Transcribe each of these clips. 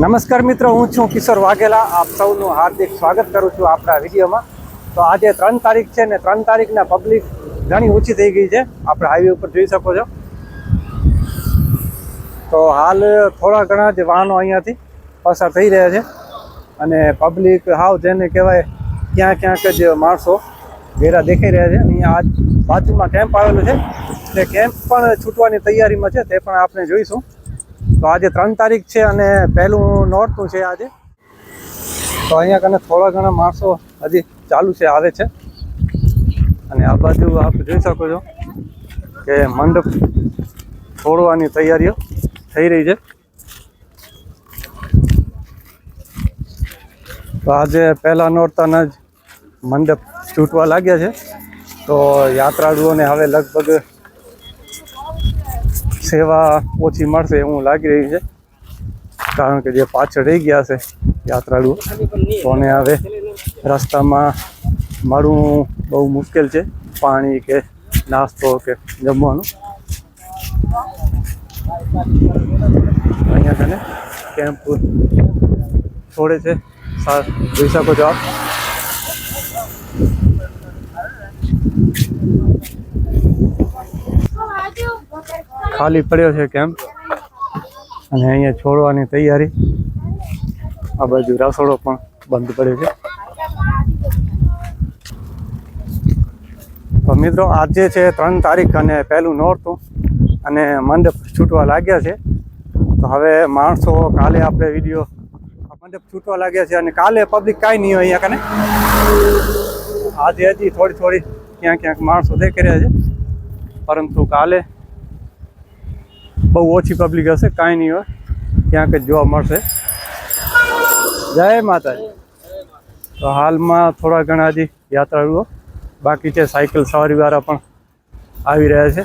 નમસ્કાર મિત્રો, હું છું કિશોર વાઘેલા. આપ સૌનું હાર્દિક સ્વાગત કરું છું આપણા વિડીયોમાં. તો આજે ત્રણ તારીખ છે ને ત્રણ તારીખના પબ્લિક ઘણી ઓછી થઈ ગઈ છે. આપણે હાઈવે ઉપર જોઈ શકો છો. તો હાલ થોડા ઘણા જ વાહનો અહીંયાથી પસાર થઈ રહ્યા છે. અને પબ્લિક હાવ જેને કહેવાય ક્યાં ક્યાંક જ માણસો ઘેરા દેખાઈ રહ્યા છે. અહીંયા આજ બાજુમાં કેમ્પ આવેલો છે. તે કેમ્પ પણ છૂટવાની તૈયારીમાં છે, તે પણ આપણે જોઈશું. તો આજે ત્રણ તારીખ છે અને પહેલું નોરતું છે આજે. તો અહીંયા કને થોડા ઘણા માણસો હજી ચાલુ છે, આવે છે. અને આ બાજુ આપ જોઈ શકો છો કે મંડપ છોડવાની તૈયારીઓ થઈ રહી છે. તો આજે પહેલાં નોરતાના જ મંડપ છૂટવા લાગ્યા છે. તો યાત્રાળુઓને હવે લગભગ સેવા ઓછી મળશે એવું લાગી રહ્યું છે. કારણ કે જે પાછળ રહી ગયા છે યાત્રાળુઓ તોને હવે રસ્તામાં મળવું બહુ મુશ્કેલ છે. પાણી કે નાસ્તો કે જમવાનું. અહીંયા તને કેમ્પ છોડે છે. જોઈ શકો છો આપ. ખાલી પડ્યો છે કેમ્પ અને અહીંયા છોડવાની તૈયારી. આ બાજુ રસોડો પણ બંધ પડ્યો છે. તો મિત્રો, આજે છે ત્રણ તારીખ અને પહેલું નોરતું અને મંડપ છૂટવા લાગ્યા છે. તો હવે માણસો, કાલે આપણે વીડિયો મંડપ છૂટવા લાગ્યા છે અને કાલે પબ્લિક કાંઈ નહીં હોય અહીંયા કને. આજે હજી થોડી થોડી ક્યાંક ક્યાંક માણસો દેખાઈ રહ્યા છે. પરંતુ કાલે બહુ ઓછી પબ્લિક હશે, કાંઈ નહીં હોય. ક્યાંક જ જોવા મળશે. જય માતાજી. તો હાલમાં થોડા ઘણા હજી યાત્રાળુઓ, બાકી છે સાયકલ સવારીવાળા પણ આવી રહ્યા છે.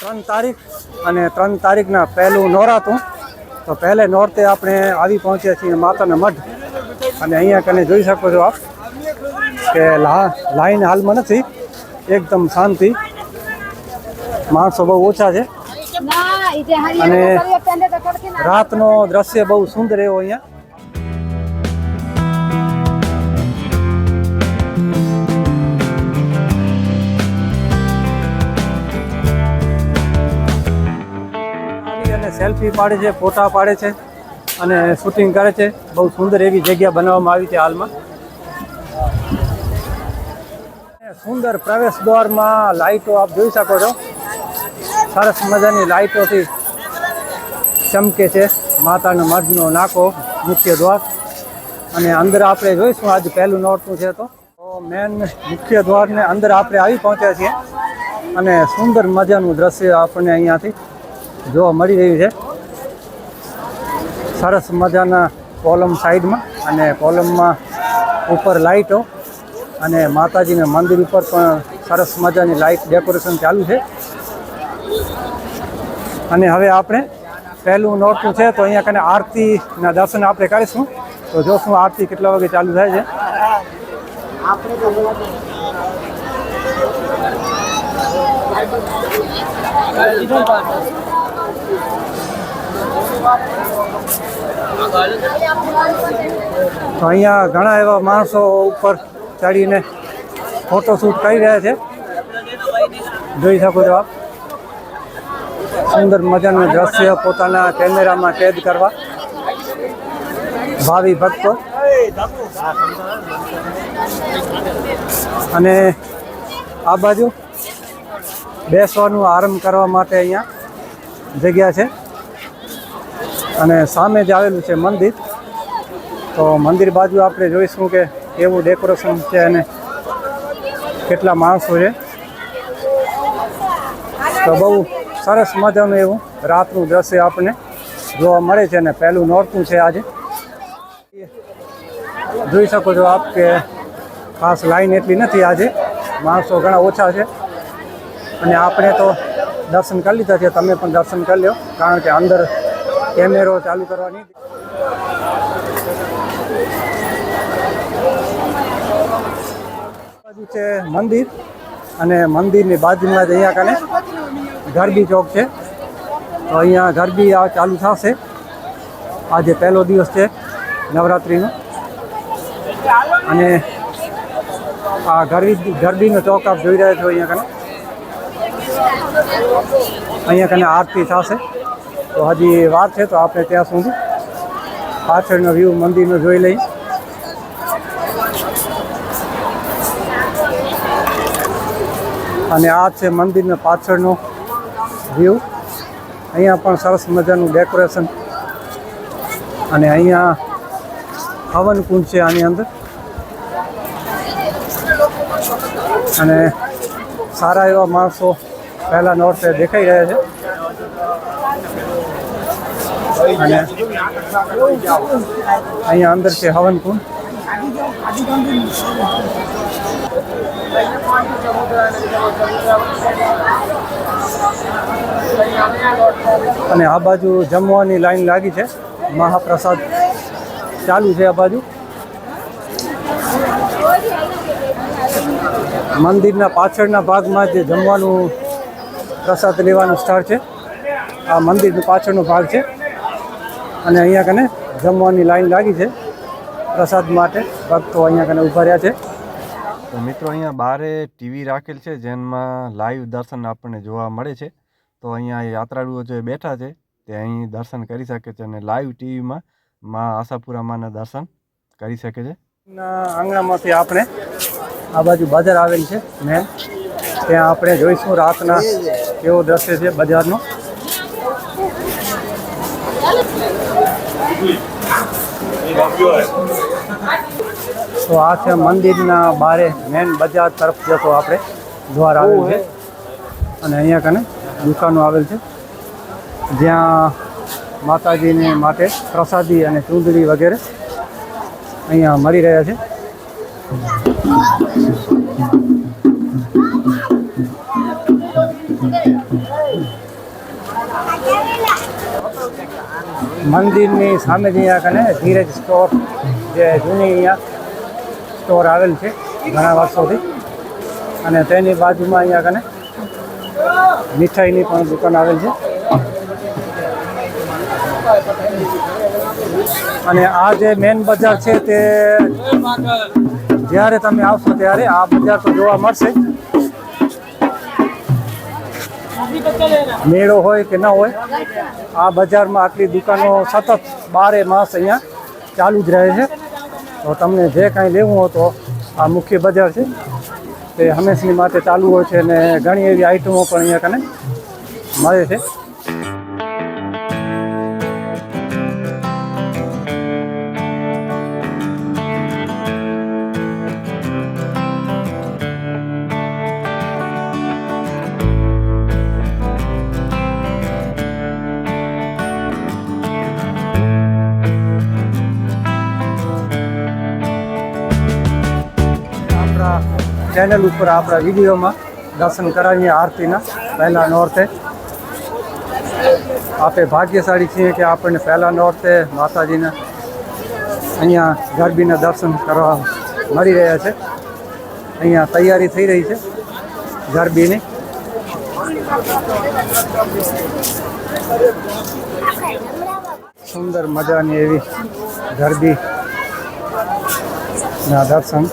ત્રણ તારીખ અને ત્રણ તારીખના પહેલું નોરાતું તો પહેલે નોરતે આપણે આવી પહોંચ્યા છીએ માતાના મઢ. અને અહીંયા કને જોઈ શકો છો આપ કે લાઈન હાલમાં નથી. એકદમ શાંતિ. માણસો બહુ ઓછા છે. અને રાતનો દ્રશ્ય બહુ સુંદર એવો અહીંયા. અને સેલ્ફી પાડે છે ફોટા પાડે છે અને શૂટિંગ કરે છે. બહુ સુંદર એવી જગ્યા બનાવવામાં આવી છે હાલમાં. સુંદર પ્રવેશ દ્વારમાં લાઈટો આપ જોઈ શકો છો. સરસ મજાની લાઇટોથી ચમકે છે. માતાના મઢનો નાકો મુખ્ય દ્વાર. અને અંદર આપણે જોઈશું આજ પહેલું નોરતું છે તો. મેન મુખ્ય દ્વારને અંદર આપણે આવી પહોંચ્યા છીએ. અને સુંદર મજાનું દ્રશ્ય આપણને અહીંયાથી જોવા મળી રહ્યું છે. સરસ મજાના કોલમ સાઈડમાં અને કોલમમાં ઉપર લાઇટો. અને માતાજીના મંદિર ઉપર પણ સરસ મજાની લાઇટ ડેકોરેશન ચાલુ છે. અને હવે આપણે પહેલું નોરતું છે, તો અહીંયા કને આરતીના દર્શન આપણે કરીશું. તો જોશું આરતી કેટલા વાગે ચાલુ થાય છે. તો અહીંયા ઘણા એવા માણસો ઉપર ચડીને ફોટોશૂટ કરી રહ્યા છે. જોઈ શકો છો આપ. સુંદર મજાનું દ્રશ્ય પોતાના કેમેરામાં કેદ કરવા. ભાવિ ભક્તો. અને આ બાજુ બેસવાનું આરંભ કરવા માટે અહીંયા જગ્યા છે. અને સામે જ આવેલું છે મંદિર. તો મંદિર બાજુ આપણે જોઈશું કે કેવું ડેકોરેશન છે અને કેટલા માણસો છે. તો બહુ સરસ મજાનું એવું રાતનું દ્રશ્ય આપણને જોવા મળે છે અને પહેલું નોરતું છે આજે. જોઈ શકો છો આપ કે ખાસ લાઈન એટલી નથી આજે. માણસો ઘણા ઓછા છે. અને આપણે તો દર્શન કરી લીધા છે. તમે પણ દર્શન કરી લો કારણ કે અંદર કેમેરો ચાલુ કરવાની બાજુ છે મંદિર. અને મંદિરની બાજુમાં જ અહીંયા કને ગરબી ચોક છે. તો અહીંયા ગરબી આ ચાલુ થશે. આજે પહેલો દિવસ છે નવરાત્રિનો. અને આ ગરબી, ગરબીનો ચોક આપ જોઈ રહ્યા છો અહીંયા કને? અહીંયા કને આરતી થશે. તો હજી વાર છે, તો આપણે ત્યાં સુધી પાછળનો વ્યૂ મંદિરનો જોઈ લઈએ. અને આ છે મંદિરનો પાછળનો વ્યૂ અહીંયા પણ સરસ મજાનું ડેકોરેશન અને અહીંયા હવન કુંજ છે આની અંદર. અને સારા એવા માણસો પહેલા નોર્થે દેખાઈ રહ્યા છે. અને અહીંયા અંદર છે હવન કુંડ અને આ બાજુ જમવાની લાઈન લાગી છે. મહાપ્રસાદ ચાલુ છે આ બાજુ. મંદિરના પાછળના ભાગમાં જે જમવાનું પ્રસાદ લેવાનું સ્થળ છે, આ મંદિરનો પાછળનો ભાગ છે. અને અહીંયા કને જમવાની લાઈન લાગી છે. પ્રસાદ માટે ભક્તો અહીંયા કને ઊભા રહ્યા છે. તો મિત્રો અહીંયા બારે ટીવી રાખેલ છે જેમાં લાઈવ દર્શન આપણને જોવા મળે છે. તો અહીંયા યાત્રાળુઓ જે બેઠા છે, તે અહીં દર્શન કરી શકે છે અને લાઈવ ટીવીમાં મા આશાપુરા માના દર્શન કરી શકે છે. આંગણામાંથી આપણે આ બાજુ બજાર આવેલ છે ને, ત્યાં આપણે જોઈશું રાતના કેવો દ્રશ્ય છે બજારનો. તો આ છે મંદિરના બારે મેન બજાર તરફ જતો આપણે દ્વાર આવેલ છે. અને અહીંયા કને દુકાનો આવેલ છે. જ્યાં માતાજીને માટે પ્રસાદી અને ચૂંદડી વગેરે અહીંયા મળી રહ્યા છે. મંદિરની સામે જ અહીંયા કને ધીરજ સ્ટોર જે જૂની અહીંયા સ્ટોર આવેલ છે ઘણા વર્ષોથી. અને તેની બાજુમાં અહીંયા કને મીઠાઈની પણ દુકાન આવેલ છે. અને આ જે મેન બજાર છે તે જ્યારે તમે આવશો ત્યારે આ બજાર તો જોવા મળશે. મેળો હોય કે ન હોય, આ બજારમાં આટલી દુકાનો સતત બારે માસ અહીંયા ચાલુ જ રહે છે. તો તમને જે કાંઈ લેવું હોય આ મુખ્ય બજાર છે. તે હંમેશની માટે ચાલુ હોય છે અને ઘણી એવી આઈટમો પણ અહીંયા કને મળે છે. ચેનલ ઉપર આપણા વિડીયોમાં દર્શન કરાવીએ આરતીના, પહેલા નોરતે. આપણે ભાગ્યશાળી છીએ કે આપણને પહેલા નોરતે માતાજીના અહીંયા ગરબીના દર્શન કરવા મળી રહ્યા છે. અહીંયા તૈયારી થઈ રહી છે ગરબીની. સુંદર મજાની એવી ગરબી ના દર્શન.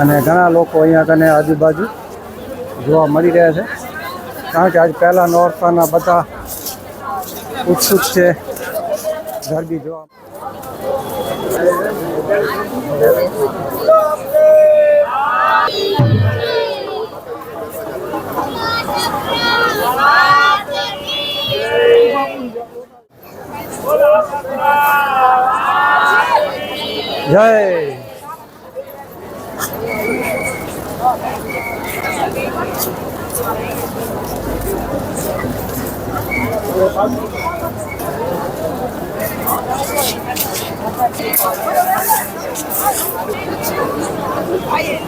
અને ઘણા લોકો અહીંયા કને આજુબાજુ જોવા મળી રહ્યા છે. કારણ કે આજ પહેલાં નોરતાના બધા ઉત્સુક છે. ગરબી જોવા જય 아예.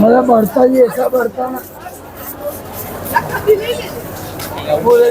थोड़ा बढ़ता ही ऐसा बढ़ता ना बोले